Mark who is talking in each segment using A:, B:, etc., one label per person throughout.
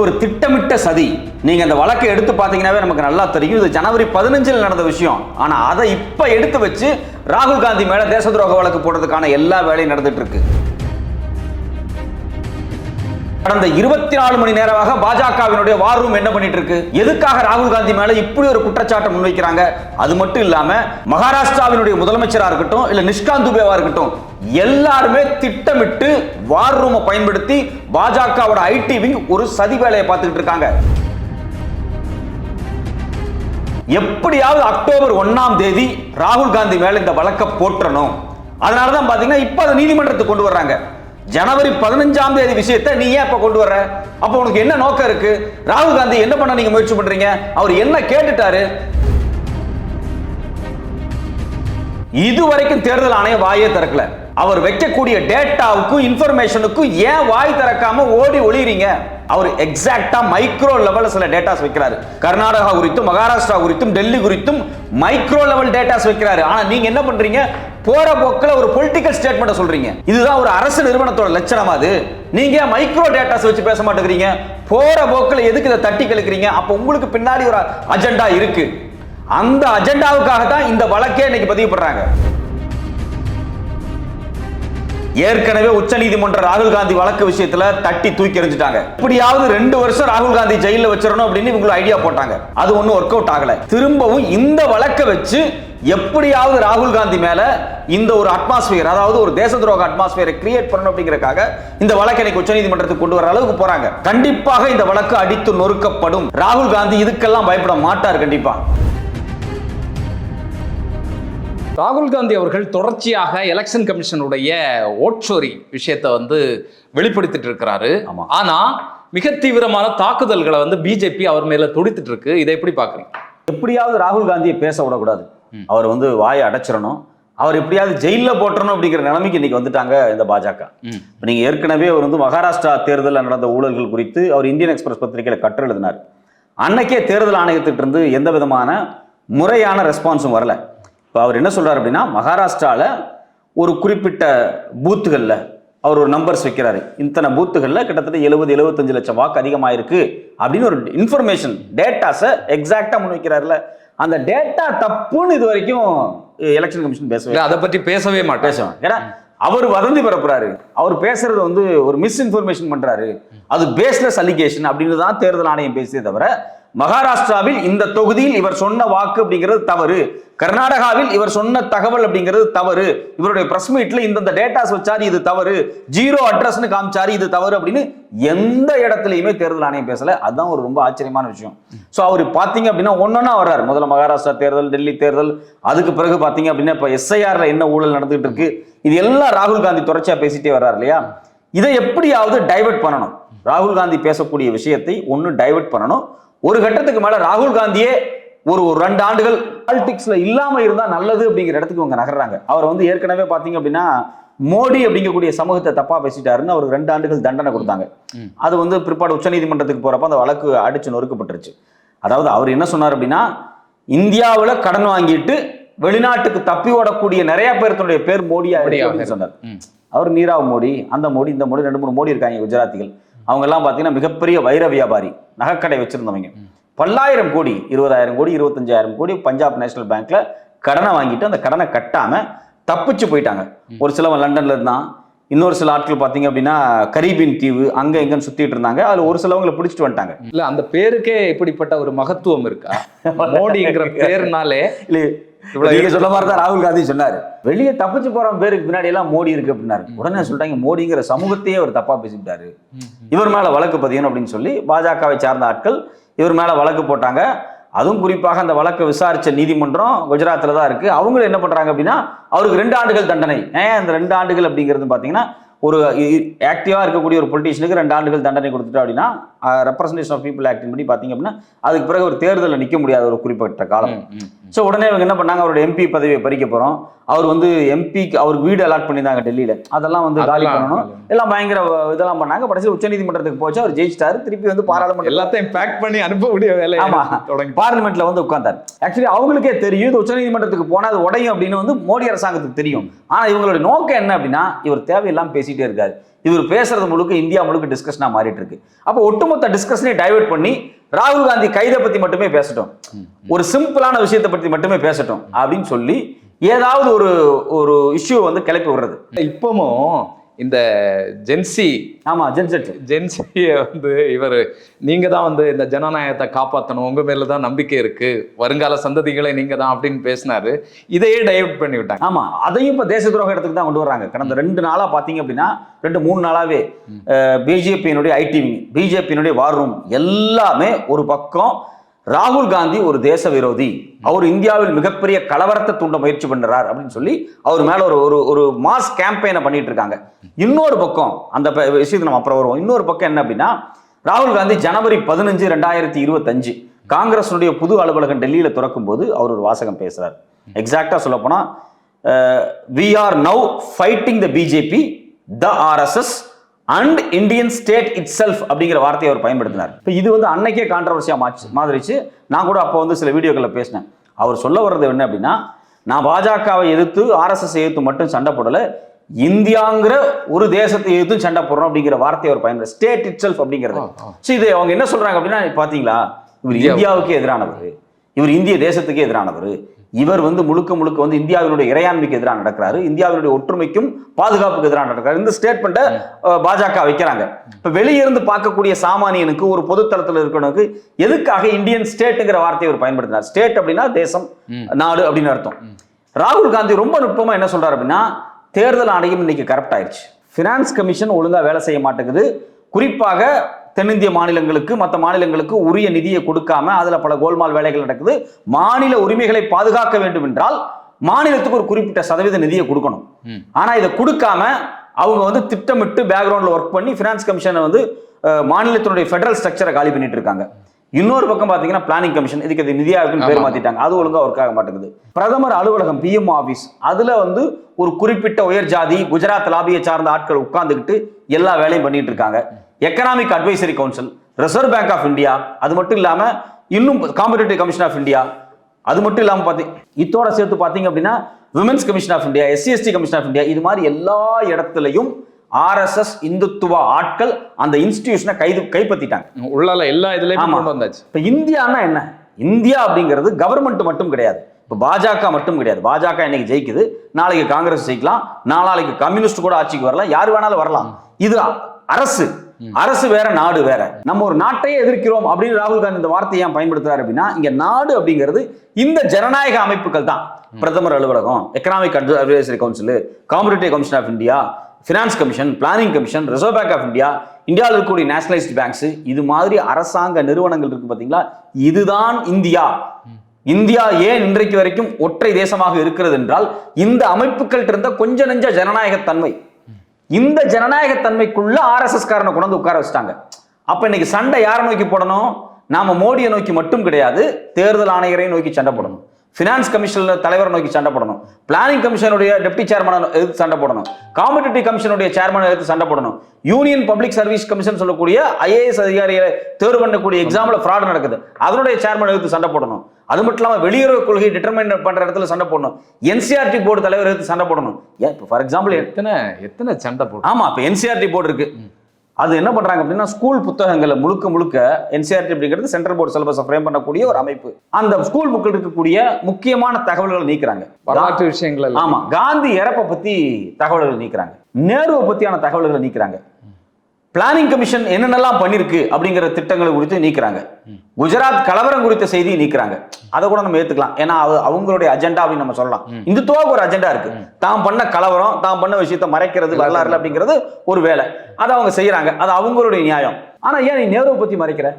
A: ஒரு திட்டமிட்ட சதி. நீங்க அந்த வழக்கை எடுத்து பாத்தீங்கன்னாவே நமக்கு நல்லா தெரியும். இது ஜனவரி பதினஞ்சில் நடந்த விஷயம். ஆனா அதை இப்ப எடுத்து வச்சு ராகுல் காந்தி மேல தேச துரோக வழக்கு போடுறதுக்கான எல்லா வேலையும் நடந்துட்டு இருக்கு கடந்த இருபத்தி நாலு மணி நேரமாக பாஜகவினுடைய வார் ரூம் என்ன பண்ணிட்டு இருக்கு எதுக்காக ராகுல் காந்தி மேல இப்படி ஒரு குற்றச்சாட்டை முன்வைக்கிறாங்க? அது மட்டும் இல்லாம மகாராஷ்டிராவினுடைய முதலமைச்சரா இருக்கட்டும் இல்ல நிஷ்காந்த் துபேவா இருக்கட்டும் எல்லாருமே திட்டமிட்டு வார் ரூமை பயன்படுத்தி பாஜகவோட ஐடி விங் ஒரு சதி வேலையை பார்த்துக்கிட்டு இருக்காங்க. எப்படியாவது அக்டோபர் ஒன்னாம் தேதி ராகுல் காந்தி மேல இந்த வழக்கை போற்றணும். அதனால தான் பாத்தீங்கன்னா இப்ப அதை நீதிமன்றத்துக்கு கொண்டு வர்றாங்க. ஜனவரி பதினஞ்சாம் தேதி விஷயத்தை நீ ஏன் இப்ப கொண்டு வர்ற? அப்ப உனக்கு என்ன நோக்கம் இருக்கு? ராகுல் காந்தி என்ன பண்ண நீங்க முயற்சி பண்றீங்க? அவர் என்ன கேட்டுட்டாரு? இது வரைக்கும் தேர்தல் ஆணையம் வாயே திறக்கல. அவர் வைக்கக்கூடிய டேட்டாவுக்கும் இன்ஃபர்மேஷனுக்கும் ஏன் வாய் திறக்காம ஓடி ஒளியறீங்க? அவர் எக்ஸாக்டா மைக்ரோ லெவல்ல சில டேட்டாஸ் வைக்கிறாரு. கர்நாடகா குறித்தும் மகாராஷ்டிரா குறித்தும் டெல்லி குறித்தும் மைக்ரோ லெவல் டேட்டாஸ் வைக்கிறாரு. ஆனா நீங்க என்ன பண்றீங்க? போற போக்கில் ஒரு பொலிட்டிக்கல் ஸ்டேட்மெண்ட் சொல்றீங்க. இதுதான் ஒரு அரசு நிறுவனத்தோட லட்சணம் அது. நீங்க மைக்ரோ டேட்டாஸ் வச்சு பேச மாட்டேங்கிறீங்க? போற போக்கில் எதுக்கு இதை தட்டி கழிக்கிறீங்க அப்ப உங்களுக்கு பின்னாடி ஒரு அஜெண்டா இருக்கு. அந்த அஜெண்டாவுக்காக தான் இந்த வழக்கே இன்னைக்கு பதிவு பண்றாங்க ஏற்கனவே உச்சநீதிமன்ற ராகுல் காந்தி வழக்கு விஷயத்துல தட்டி தூக்கி எறிஞ்சிட்டாங்க. இப்படியாவது ரெண்டு வருஷம் ராகுல் காந்தி ஜெயில வச்சிடணும் அப்படின்னு இவங்க ஐடியா போட்டாங்க. அது ஒன்றும் ஒர்க் அவுட் ஆகல. திரும்பவும் இந்த வழக்கை வச்சு எப்படியாவது ராகுல் காந்தி மேல இந்த ஒரு அட்மாஸ்பியர் அதாவது ஒரு தேச துரோக அட்மாஸ்பியரை கிரியேட் பண்ணணும் அப்படிங்கறக்காக இந்த வழக்கை எனக்கு உச்சநீதிமன்றத்துக்கு கொண்டு வர அளவுக்கு போறாங்க. கண்டிப்பாக இந்த வழக்கு அடித்து நொறுக்கப்படும். ராகுல் காந்தி இதுக்கெல்லாம் பயப்பட மாட்டார் கண்டிப்பா.
B: ராகுல் காந்தி அவர்கள் தொடர்ச்சியாக எலெக்ஷன் கமிஷனுடைய ஓட்சோரி விஷயத்தை வந்து வெளிப்படுத்திட்டு இருக்கிறாரு. ஆனா மிக தீவிரமான தாக்குதல்களை வந்து பிஜேபி அவர் மேல தொடுத்துட்டு இருக்கு. இதை எப்படி பாக்குறீங்க
A: எப்படியாவது ராகுல் காந்தியை பேச விடக்கூடாது. அவர் வந்து வாயை அடைச்சிடணும். அவர் எப்படியாவது ஜெயில போட்டுறணும் அப்படிங்கிற நிலைமைக்கு இன்னைக்கு வந்துட்டாங்க இந்த பாஜக. இப்ப நீங்க ஏற்கனவே அவர் வந்து மகாராஷ்டிரா தேர்தலில் நடந்த ஊழல்கள் குறித்து அவர் இந்தியன் எக்ஸ்பிரஸ் பத்திரிகையில கட்டுரை எழுதினார். அன்னைக்கே தேர்தல் ஆணையத்திட்ட இருந்து எந்த விதமான முறையான ரெஸ்பான்ஸும் வரல. இப்போ அவர் என்ன சொல்றாரு அப்படின்னா மகாராஷ்டிரால ஒரு குறிப்பிட்ட பூத்துகள்ல அவர் ஒரு நம்பர்ஸ் வைக்கிறாரு. இத்தனை பூத்துகள்ல கிட்டத்தட்ட எழுபது எழுபத்தஞ்சு லட்சம் வாக்கு அதிகமாயிருக்கு அப்படின்னு ஒரு இன்ஃபர்மேஷன் டேட்டாஸை எக்ஸாக்டா முன் வைக்கிறாருல அந்த டேட்டா தப்புன்னு இது வரைக்கும் எலெக்ஷன் கமிஷன் பேசவே
B: அதை பற்றி பேசவே மாட்டேன்
A: பேசுவேன் ஏன்னா அவர் வதந்தி பரப்புறாரு. அவர் பேசுறது வந்து ஒரு மிஸ் இன்ஃபர்மேஷன் பண்றாரு. அது பேஸ்லெஸ் அலிகேஷன் அப்படின்னு தான் தேர்தல் ஆணையம் பேசியே தவிர மகாராஷ்டிராவில் இந்த தொகுதியில் இவர் சொன்ன வாக்கு அப்படிங்கிறது தவறு. கர்நாடகாவில் இவர் சொன்ன தகவல் அப்படிங்கிறது தவறு. இவருடைய பிரஸ் மீட்ல இந்தந்த டேட்டாஸ் வச்சாரு இது தவறு. ஜீரோ அட்ரஸ்னு காமிச்சாரு இது தவறு அப்படின்னு எந்த இடத்துலயுமே தேர்தல் ஆணையம் பேசல. அதுதான் ஒரு ரொம்ப ஆச்சரியமான விஷயம். சோ அவர் பாத்தீங்க அப்படின்னா ஒன்னொன்னா வர்றாரு. முதல்ல மகாராஷ்டிரா தேர்தல் டெல்லி தேர்தல் அதுக்கு பிறகு பாத்தீங்க அப்படின்னா இப்ப எஸ்ஐஆர்ல என்ன ஊழல் நடந்துகிட்டு இருக்கு. இது எல்லாம் ராகுல் காந்தி தொடர்ச்சியா பேசிட்டே வர்றாரு இல்லையா? இதை எப்படியாவது டைவர்ட் பண்ணணும். ராகுல் காந்தி பேசக்கூடிய விஷயத்தை ஒன்னு டைவர்ட் பண்ணணும். ஒரு கட்டத்துக்கு மேல ராகுல் காந்தியே ஒரு ஒரு ரெண்டு ஆண்டுகள் பாலிடிக்ஸ்ல இல்லாம இருந்தா நல்லது அப்படிங்கிற இடத்துக்கு இவங்க நகர்றாங்க. அவர் வந்து ஏற்கனவே பாத்தீங்க அப்படின்னா மோடி அப்படிங்கக்கூடிய சமூகத்தை தப்பா பேசிட்டாருன்னு அவருக்கு ரெண்டு ஆண்டுகள் தண்டனை கொடுத்தாங்க. அது வந்து பிற்பாடு உச்சநீதிமன்றத்துக்கு போறப்ப அந்த வழக்கு அடிச்சு நொறுக்கப்பட்டுருச்சு. அதாவது அவர் என்ன சொன்னார் அப்படின்னா இந்தியாவுல கடன் வாங்கிட்டு வெளிநாட்டுக்கு தப்பி ஓடக்கூடிய நிறைய பேர்த்துடைய பேர் மோடியா சொன்னார். அவர் நீராவ் மோடி அந்த மோடி இந்த மோடி ரெண்டு மூணு மோடி இருக்காங்க குஜராத்திகள். அவங்க எல்லாம் பாத்தீங்கன்னா மிகப்பெரிய வைர வியாபாரி நகைக்கடை வச்சிருந்தவங்க. பல்லாயிரம் கோடி இருபதாயிரம் கோடி இருபத்தஞ்சாயிரம் கோடி பஞ்சாப் நேஷனல் பேங்க்ல கடனை வாங்கிட்டு அந்த கடனை கட்டாம தப்பிச்சு போயிட்டாங்க. ஒரு சிலவன் லண்டன்ல இருந்தான். இன்னொரு சில ஆட்கள் பாத்தீங்க அப்படின்னா கரீபியன் தீவு அங்க இங்கன்னு சுத்திட்டு இருந்தாங்க. அதுல ஒரு சிலவங்களை பிடிச்சிட்டு வந்துட்டாங்க.
B: இல்ல அந்த பேருக்கே இப்படிப்பட்ட ஒரு மகத்துவம் இருக்கா? மோடிங்கிற பேர்னாலே
A: இல்ல நீங்க சொன்ன மாதிரி தான் ராகுல் காந்தி சொன்னாரு. வெளியே தப்பிச்சு போறவன் பேருக்கு பின்னாடி எல்லாம் மோடி இருக்கு அப்படின்னாரு. உடனே சொல்லிட்டாங்க மோடிங்கிற சமூகத்தையே அவர் தப்பா பேசிவிட்டாரு. இவர் மேல வழக்கு பதியணும் அப்படின்னு சொல்லி பாஜகவை சார்ந்த ஆட்கள் இவர் மேல வழக்கு போட்டாங்க. அதுவும் குறிப்பாக அந்த வழக்கை விசாரிச்ச நீதிமன்றம் குஜராத்ல தான் இருக்கு. அவங்களும் என்ன பண்றாங்க அப்படின்னா அவருக்கு ரெண்டு ஆண்டுகள் தண்டனை. ஏன் அந்த ரெண்டு ஆண்டுகள் அப்படிங்கிறது பாத்தீங்கன்னா ஒரு ஆக்டிவா இருக்கக்கூடிய ஒரு பொலிட்டீஷியனுக்கு ரெண்டு ஆண்டுகள் தண்டனை கொடுத்துட்டோம் அப்படின்னா ரெப்ரசன்டேஷன் ஆஃப் பீப்புள் ஆக்டின் படி பாத்தீங்க அப்படின்னா அதுக்கு பிறகு ஒரு தேர்தலில் நிக்க முடியாத ஒரு குறிப்பிட்ட காலம். ஸோ உடனே இவங்க என்ன பண்ணாங்க? அவரோட எம்பி பதவியை பறிக்க போறோம். அவர் வந்து எம்பிக்கு அவருக்கு வீடு அலாட் பண்ணியிருந்தாங்க டெல்லியில. அதெல்லாம் வந்து காலி பண்ணணும். எல்லாம் பயங்கர இதெல்லாம் பண்ணாங்க. கடைசி உச்சநீதிமன்றத்துக்கு போச்சு. அவர் ஜெயிச்சிட்டாரு. திருப்பி வந்து பாராளுமன்ற
B: எல்லாத்தையும் பேக் பண்ணி அனுப்பக்கூடிய வேலையை
A: ஆமா.
B: தொடங்கி.
A: பார்லிமெண்ட்ல வந்து உட்கார்ந்தார். ஆக்சுவலி அவங்களுக்கே தெரியும். இது உச்சநீதிமன்றத்துக்கு போனா அது உடையும் அப்படின்னு வந்து மோடி அரசாங்கத்துக்கு தெரியும். ஆனா இவங்களுடைய நோக்கம் என்ன அப்படின்னா இவர் தேவையில்லாம பேசிட்டே இருக்காரு. இவர் பேசுறது முழுக்க இந்தியா முழுக்க டிஸ்கஷனா மாறிட்டு இருக்கு. அப்போ ஒட்டுமொத்த டிஸ்கஷனை டைவர்ட் பண்ணி ராகுல் காந்தி கைதை பத்தி மட்டுமே பேசட்டும். ஒரு சிம்பிளான விஷயத்தை பத்தி மட்டுமே பேசட்டும் அப்படின்னு சொல்லி ஏதாவது ஒரு ஒரு இஷ்யூ வந்து கிளப்பி விடுறது.
B: இப்பவும் இந்த ஜென்சி
A: ஆமா ஜென்செட்
B: ஜென்சியை வந்து இவர் நீங்க தான் வந்து இந்த ஜனநாயகத்தை காப்பாற்றணும் உங்க மேல தான் நம்பிக்கை இருக்கு வருங்கால சந்ததிகளை நீங்க தான் அப்படின்னு பேசினாரு. இதையே டைவர்ட் பண்ணி விட்டாங்க.
A: ஆமா அதையும் இப்ப தேச துரோக இடத்துக்கு தான் கொண்டு வர்றாங்க. கடந்த ரெண்டு நாளா பாத்தீங்க அப்படின்னா ரெண்டு மூணு நாளாவே பிஜேபியினுடைய ஐடி பிஜேபியினுடைய வார் ரூம் எல்லாமே ஒரு பக்கம் ராகுல் காந்தி ஒரு தேச விரோதி அவர் இந்தியாவில் மிகப்பெரிய கலவரத்தை தூண்ட முயற்சி பண்ணுறார் அப்படின்னு சொல்லி அவர் மேல ஒரு ஒரு ஒரு மாஸ் கேம்பெயினை பண்ணிட்டு இருக்காங்க. இன்னொரு பக்கம் அந்த விஷயத்தை நம்ம அப்புறம் வருவோம். இன்னொரு பக்கம் என்ன அப்படின்னா ராகுல் காந்தி ஜனவரி பதினஞ்சு ரெண்டாயிரத்தி இருபத்தஞ்சு காங்கிரஸுடைய புது அலுவலகம் டெல்லியில திறக்கும் போது அவர் ஒரு வாசகம் பேசுறார். எக்ஸாக்டா சொல்ல போனா we are now fighting the BJP the RSS and Indian state itself அப்படிங்கிற வார்த்தையை அவர் பயன்படுத்தினார். இப்போ இது வந்து அன்னைக்கே கான்ட்ரவர்சியாக மாச்சு மாதிரிச்சு நான் கூட அப்போ வந்து சில வீடியோக்களில் பேசினேன். அவர் சொல்ல வர்றது என்ன அப்படின்னா நான் பாஜகவை எதிர்த்து ஆர்எஸ்எஸ் எதிர்த்து மட்டும் சண்டை போடல இந்தியாங்கிற ஒரு தேசத்தை எதிர்த்தும் சண்டை போடுறோம் அப்படிங்கிற வார்த்தையை அவர் பயன்படுத்த ஸ்டேட் இட் செல்ஃப் அப்படிங்கிறது. ஸோ இது அவங்க என்ன சொல்றாங்க அப்படின்னா பாத்தீங்களா? இவர்
B: இந்தியா-
A: இந்தியாவுக்கு எதிரானவர். இவர் இந்திய தேசத்துக்கு எதிரானவர். இவர் வந்து முழுக்க முழுக்க வந்து இந்தியாவினுடைய இறையாண்மைக்கு எதிராக நடக்கிறாரு. இந்தியாவினுடைய ஒற்றுமைக்கும் பாதுகாப்புக்கு எதிராக நடக்கிறாரு. இந்த ஸ்டேட்மெண்ட்டை பாஜக வைக்கிறாங்க. இப்ப வெளியே இருந்து பார்க்கக்கூடிய சாமானியனுக்கு ஒரு பொதுத்தளத்தில் இருக்கிறவனுக்கு எதுக்காக இந்தியன் ஸ்டேட்டுங்கிற வார்த்தையை அவர் பயன்படுத்தினார்? ஸ்டேட் அப்படின்னா தேசம். நாடு அப்படின்னு அர்த்தம். ராகுல் காந்தி ரொம்ப நுட்பமா என்ன சொல்றாரு அப்படின்னா தேர்தல் ஆணையம் இன்னைக்கு கரப்ட் ஆயிடுச்சு ஃபினான்ஸ் கமிஷன் ஒழுங்கா வேலை செய்ய மாட்டேங்குது. குறிப்பாக தென்னிந்திய மாநிலங்களுக்கு மற்ற மாநிலங்களுக்கு உரிய நிதியை கொடுக்காம அதுல பல கோல்மால் வேலைகள் நடக்குது. மாநில உரிமைகளை பாதுகாக்க வேண்டும் என்றால் மாநிலத்துக்கு ஒரு குறிப்பிட்ட சதவீத நிதியை கொடுக்கணும். ஆனா இதை கொடுக்காம அவங்க வந்து திட்டமிட்டு பேக்ரவுண்ட்ல ஒர்க் பண்ணி ஃபினான்ஸ் கமிஷனை வந்து மாநிலத்தினுடைய ஃபெடரல் ஸ்ட்ரக்சரை காலி பண்ணிட்டு இருக்காங்க. இன்னொரு பக்கம் பாத்தீங்கன்னா பிளானிங் கமிஷன் இதுக்கு இது நிதி பேர். மாத்திட்டாங்க. அது ஒழுங்கா ஒர்க் ஆக மாட்டேங்குது. பிரதமர் அலுவலகம் பிஎம் ஆபீஸ் அதுல வந்து ஒரு குறிப்பிட்ட உயர் ஜாதி குஜராத் லாபியை சார்ந்த ஆட்கள் உட்கார்ந்துக்கிட்டு எல்லா வேலையும் பண்ணிட்டு இருக்காங்க. Economic advisory council reserve bank of India அது மட்டும் இல்லாம இன்னும் காம்படிட்டிவ் கமிஷன் ஆஃப் இந்தியா அது மட்டும் இல்லாம பாத்தி இதோட சேர்த்து பாத்தீங்க அப்படின்னா women's commission of India SC ST commission of India இது மாதிரி எல்லா இடத்துலையும் ஆர்எஸ்எஸ் இந்துத்துவ ஆட்கள் அந்த இன்ஸ்டிடியூஷனை கைது கைப்பற்றிட்டாங்க.
B: உள்ளால எல்லா இதுலயும். கொண்டு வந்தாச்சு.
A: இப்ப இந்தியான்னா என்ன? இந்தியா அப்படிங்கிறது கவர்மெண்ட் மட்டும் கிடையாது. இப்ப பாஜக மட்டும் கிடையாது. பாஜக இன்னைக்கு ஜெயிக்குது. நாளைக்கு காங்கிரஸ் ஜெயிக்கலாம். நாளாளைக்கு கம்யூனிஸ்ட் கூட ஆட்சிக்கு வரலாம். யார் வேணாலும் வரலாம். இது அரசு. அரசு வேற நாடு வேற. நம்ம ஒரு நாட்டையே எதிர்க்கிறோம் அப்படின்னு ராகுல் காந்தி இந்த வார்த்தையை ஏன் பயன்படுத்துறாரு அப்படின்னா இங்க நாடு அப்படிங்கிறது இந்த ஜனநாயக அமைப்புகள் தான். பிரதமர் அலுவலகம் economic advisory council competitive commission of India finance commission planning commission reserve bank of India இந்தியாவில் இருக்கக்கூடிய நேஷனலைஸ்ட் பேங்க்ஸ் இது மாதிரி அரசாங்க நிறுவனங்கள் இருக்கு பாத்தீங்களா? இதுதான் இந்தியா. இந்தியா ஏன் இன்றைக்கு வரைக்கும் ஒற்றை தேசமாக இருக்கிறது என்றால் இந்த அமைப்புகள் இருந்த கொஞ்ச நெஞ்ச ஜனநாயகத்தன்மை இந்த ஜனநாயகத்தன்மைக்குள்ள ஆர்எஸ்எஸ் காரனை கொண்டு வந்து உட்கார வச்சுட்டாங்க. அப்ப இன்னைக்கு சண்டை யாரை நோக்கி போடணும்? நாம மோடியை நோக்கி மட்டும் கிடையாது தேர்தல் ஆணையரை நோக்கி சண்டை போடணும். ஃபினான்ஸ் கமிஷன்ல தலைவரை நோக்கி சண்டை போடணும். பிளானிங் கமிஷனுடைய டெப்டி சேர்மனை எதிர்த்து சண்டை போடணும். காம்படிட்டிவ் கமிஷனுடைய சேர்மனை எதிர்த்து சண்டை போடணும். யூனியன் பப்ளிக் சர்வீஸ் கமிஷன் சொல்லக்கூடிய ஐஏஎஸ் அதிகாரியை தேர்வு பண்ணக்கூடிய எக்ஸாம்ல ஃப்ராட் நடக்குது. அதனுடைய சேர்மன் எதிர்த்து சண்டை போடணும். அது மட்டும் இல்லாம வெளியுறவு கொள்கை டிட்டர்மைன் பண்ற இடத்துல சண்டை போடணும். என்சிஆர்டி போர்டு தலைவர் எடுத்து சண்டை போடணும். ஏன் இப்போ ஃபார் எக்ஸாம்பிள்
B: எத்தனை எத்தனை சண்டை போட்டு
A: ஆமா இப்போ என்சிஆர்டி போர்டு இருக்கு. அது என்ன பண்றாங்க அப்படின்னா ஸ்கூல் புத்தகங்களை முழுக்க முழுக்க என்சிஆர்டி அப்படிங்கிறது சென்ட்ரல் போர்டு சிலபஸை ஃப்ரேம் பண்ணக்கூடிய ஒரு அமைப்பு. அந்த ஸ்கூல் புக்கில் இருக்கக்கூடிய முக்கியமான தகவல்களை நீக்கிறாங்க.
B: வரலாற்று விஷயங்கள் எல்லாம்.
A: ஆமா காந்தி இறப்பை பத்தி தகவல்களை நீக்கிறாங்க. நேருவை பத்தியான தகவல்களை நீக்கிறாங்க. பிளானிங் கமிஷன் என்னென்னலாம் பண்ணிருக்கு அப்படிங்கிற திட்டங்களை குறித்து நீக்கிறாங்க. குஜராத் கலவரம் குறித்த செய்தியை நீக்கிறாங்க. அதை கூட நம்ம ஏத்துக்கலாம். ஏன்னா அவங்களுடைய அஜெண்டா அப்படின்னு நம்ம சொல்லலாம். இந்துத்துவாவுக்கு ஒரு அஜெண்டா இருக்கு. தாம் பண்ண கலவரம் தாம் பண்ண விஷயத்தை மறைக்கிறது வரலாறுல அப்படிங்கிறது ஒரு வேலை. அதை அவங்க செய்யறாங்க. அது அவங்களுடைய நியாயம். ஆனா ஏன் நீ நேருவை பத்தி மறைக்கிற?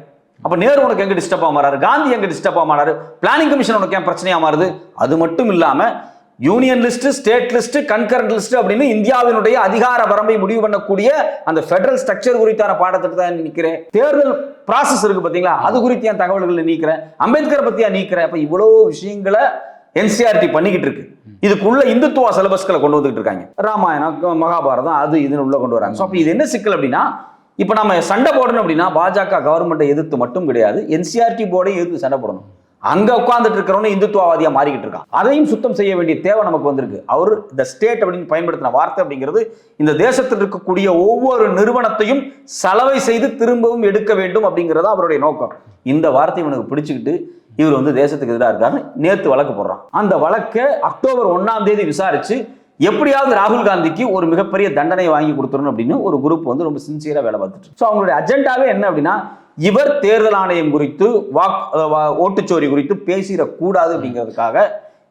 A: அப்ப நேரு உனக்கு எங்க டிஸ்டர்ப் ஆக மாறாரு? காந்தி எங்க டிஸ்டர்ப் ஆக மாறாரு? பிளானிங் கமிஷன் உனக்கு ஏன் பிரச்சனையா மாறுது? அது மட்டும் இல்லாம union list state list concurrent list அப்படின்னு இந்தியாவினுடைய அதிகார வரம்பை முடிவு பண்ணக்கூடிய அந்த ஃபெடரல் ஸ்ட்ரக்சர் குறித்தான பாடத்திட்டத்தை தான் தேர்தல் ப்ராசஸ் இருக்கு பாத்தீங்களா? அது குறித்த என் தகவல்களை நீக்கிறேன். அம்பேத்கர் பத்தியா நீக்கிறேன். அப்ப இவ்வளவு விஷயங்களை என்சிஆர்டி பண்ணிக்கிட்டு இருக்கு. இதுக்குள்ள இந்துத்துவ சிலபஸ்களை கொண்டு வந்துகிட்டு இருக்காங்க. ராமாயணம் மகாபாரதம் அது இதுன்னு உள்ள கொண்டு வராங்க. ஸோ அப்போ இது என்ன சிக்கல் அப்படின்னா இப்போ நம்ம சண்டை போடணும் அப்படின்னா பாஜக கவர்மெண்ட்டை எதிர்த்து மட்டும் கிடையாது. என்சிஆர்டி போர்டையும் எதிர்த்து சண்டை போடணும். அங்க உட்கார்ந்துட்டு இருக்கிறவனு இந்துத்துவவாதியா மாறிக்கிட்டு இருக்கான். அதையும் சுத்தம் செய்ய வேண்டிய தேவை நமக்கு வந்திருக்கு. அவர் இந்த ஸ்டேட் அப்படின்னு பயன்படுத்தின வார்த்தை அப்படிங்கிறது இந்த தேசத்தில் இருக்கக்கூடிய ஒவ்வொரு நிறுவனத்தையும் சலவை செய்து திரும்பவும் எடுக்க வேண்டும் அப்படிங்கிறது அவருடைய நோக்கம். இந்த வார்த்தை இவனுக்கு பிடிச்சுக்கிட்டு இவர் வந்து தேசத்துக்கு எதிராக இருக்காருன்னு நேத்து வழக்கு போடுறான். அந்த வழக்கை அக்டோபர் ஒன்னாம் தேதி விசாரிச்சு எப்படியாவது ராகுல் காந்திக்கு ஒரு மிகப்பெரிய தண்டனை வாங்கி கொடுத்துடணும் அப்படின்னு ஒரு குரூப் வந்து ரொம்ப சின்சியரா வேலை பார்த்துட்டு ஸோ அவங்களுடைய அஜெண்டாவே என்ன அப்படின்னா இவர் தேர்தல் ஆணையம் குறித்து வாக் ஓட்டுச்சோரி குறித்து பேசிடக்கூடாது அப்படிங்கிறதுக்காக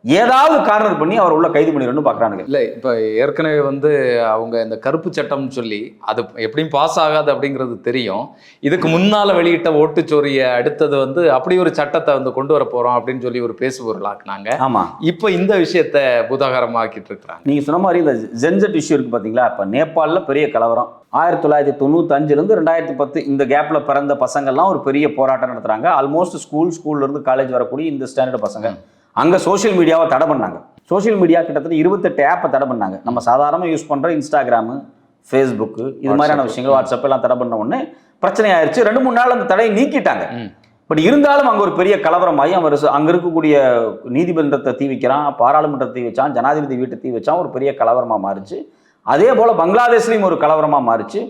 A: ஏதாவது கார்னர் பண்ணி அவர் உள்ள கைது பண்ணிடணும்னு பாக்குறானுங்க.
B: இல்லை இப்போ ஏற்கனவே வந்து அவங்க இந்த கருப்பு சட்டம்னு சொல்லி அது எப்படியும் பாஸ் ஆகாது அப்படிங்கிறது தெரியும். இதுக்கு முன்னால வெளியிட்ட ஓட்டுச்சோரியை அடுத்தது வந்து அப்படி ஒரு சட்டத்தை வந்து கொண்டு வர போறோம் அப்படின்னு சொல்லி ஒரு பேசுபொருளாக்குனாங்க
A: ஆமா.
B: இப்போ இந்த விஷயத்த புதாகரமாக்கிட்டு இருக்கிறாங்க.
A: நீங்க சொன்ன மாதிரி இந்த ஜென்செட் இஷ்யூ இருக்கு பாத்தீங்களா? இப்ப நேபாளில் பெரிய கலவரம். ஆயிரத்தி தொள்ளாயிரத்தி தொண்ணூத்தஞ்சுல இருந்து ரெண்டாயிரத்தி பத்து இந்த கேப்ல பிறந்த பசங்கள்லாம் ஒரு பெரிய போராட்டம் நடத்துறாங்க. ஆல்மோஸ்ட் ஸ்கூல் ஸ்கூல்ல இருந்து காலேஜ் வரக்கூடிய இந்த ஸ்டாண்டர்ட் பசங்க. அங்க சோஷியல் மீடியாவை தடை பண்ணாங்க. சோஷியல் மீடியா கிட்டத்தட்ட இருபத்தெட்டு ஆப்பை தடை பண்ணாங்க. நம்ம சாதாரணமாக யூஸ் பண்ற இன்ஸ்டாகிராமு ஃபேஸ்புக்கு இது மாதிரியான. விஷயங்கள் வாட்ஸ்அப் எல்லாம் தடை பண்ண உடனே பிரச்சனை ஆயிருச்சு. ரெண்டு மூணு நாள் அந்த தடையை நீக்கிட்டாங்க. பட் இருந்தாலும் அங்க ஒரு பெரிய கலவரமாகி அவர் அங்க இருக்கக்கூடிய நீதிமன்றத்தை தீ வைக்கிறான் பாராளுமன்றத்தை தீ வச்சான் ஜனாதிபதி வீட்டை தீ வச்சான் ஒரு பெரிய கலவரமா மாறுச்சு. அதே போல பங்களாதேஷ்லயும் ஒரு கலவரமா மாறுச்சு.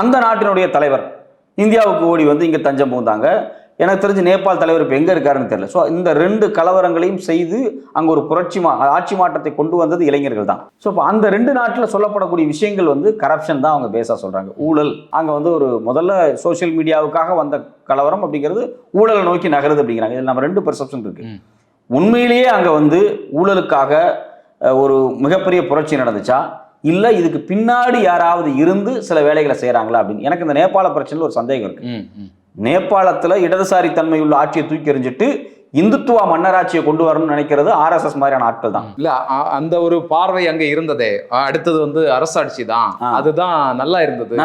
A: அந்த நாட்டினுடைய தலைவர் இந்தியாவுக்கு ஓடி வந்து இங்க தஞ்சம் புகுந்தாங்க. எனக்கு தெரிஞ்சு நேபாள் தலைவர் இப்போ எங்க இருக்காருன்னு தெரியல. ஸோ இந்த ரெண்டு கலவரங்களையும் செய்து அங்க ஒரு புரட்சி மா ஆட்சி மாற்றத்தை கொண்டு வந்தது இளைஞர்கள் தான். ஸோ இப்போ அந்த ரெண்டு நாட்டில் சொல்லப்படக்கூடிய விஷயங்கள் வந்து கரப்ஷன் தான் அவங்க பேச சொல்றாங்க. ஊழல். அங்க வந்து ஒரு முதல்ல சோஷியல் மீடியாவுக்காக வந்த கலவரம் அப்படிங்கிறது ஊழலை நோக்கி நகருது அப்படிங்கிறாங்க. இதில் நம்ம ரெண்டு பெர்செப்ஷன் இருக்கு.
B: ம்.
A: உண்மையிலேயே அங்க வந்து ஊழலுக்காக ஒரு மிகப்பெரிய புரட்சி நடந்துச்சா? இல்ல இதுக்கு பின்னாடி யாராவது இருந்து சில வேலைகளை செய்றாங்களா அப்படின்னு. எனக்கு இந்த நேபாள பிரச்சனையில் ஒரு சந்தேகம் இருக்கு.
B: ம், ம்.
A: நேபாளத்துல இடதுசாரி தன்மை உள்ள ஆட்சியை தூக்கி எறிஞ்சிட்டு இந்துத்துவ மன்னராட்சியை கொண்டு வரணும்னு நினைக்கிறது ஆர்எஸ்எஸ் மாதிரியான ஆட்கள் தான்.
B: இல்ல அந்த ஒரு பார்வை அங்க இருந்ததே. அடுத்தது வந்து அரசாட்சி தான். அதுதான் நல்லா இருந்தது.